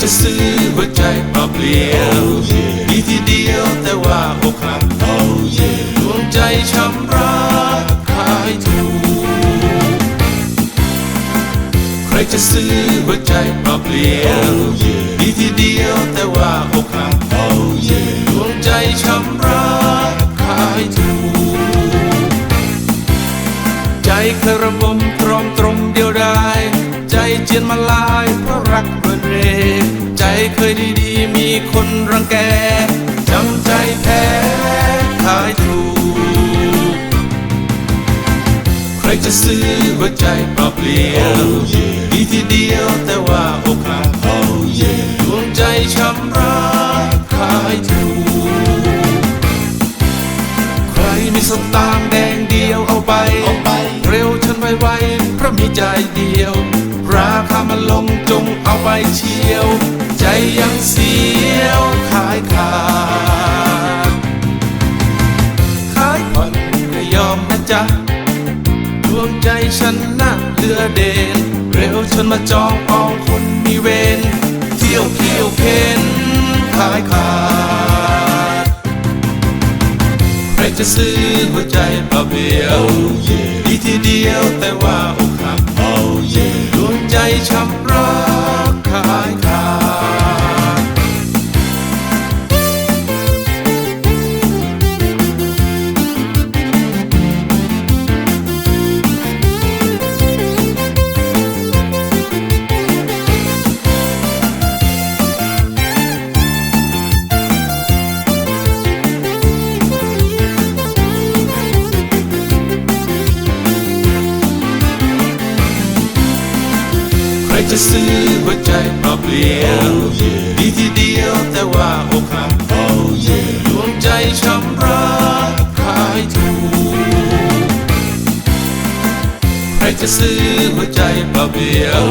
จะซื้อหัวใจมาเปลี่ยนมีทีเดียวแต่ว่าอกหักดวงใจช้ำรักขายถูกใครจะซื้อหัวใจมาเปลี่ยนมีทีเดียวแต่ว่าอกหักดวงใจช้ำรักขายถูกใจเคยระบมตรอมตรมเดียวดายใจเจียนมาลา เคยดีๆ มีคนรังแกจำใจแพ้ขายถูก ใครจะซื้อหัวใจมาเปลี่ยนมีทีเดียวแต่ว่าอกหักดวงใจช้ำรักขายถูก ใครมีสตางค์แดงเดียวเอาไปเอาไปเร็วฉันไวไวๆเพราะมีใจเดียว ราคามันลง เอาไปเชียว ใจยังเสียวขายขาดขายผ่อนก็ยอมนะจ๊ะดวงใจฉันน่ะเลือเด่นเร็วฉันมาจองปองคนมีเวรเที่ยวเที่ยวเค้นขายขาดใครจะซื้อหัวใจมาเบี้ยวดีทีเดียวแต่ว่า จะซื้อหัวใจมาเปลี่ยนดีทีเดียวแต่ว่าอกหักดวงใจช้ำรักขายถูกใครจะซื้อหัวใจมาเปลี่ยน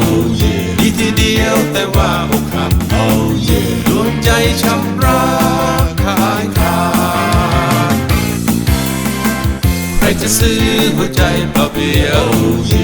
ดีทีเดียวแต่ว่าอกหักดวงใจช้ำรักขายขาดใครจะซื้อหัวใจมาเปลี่ยน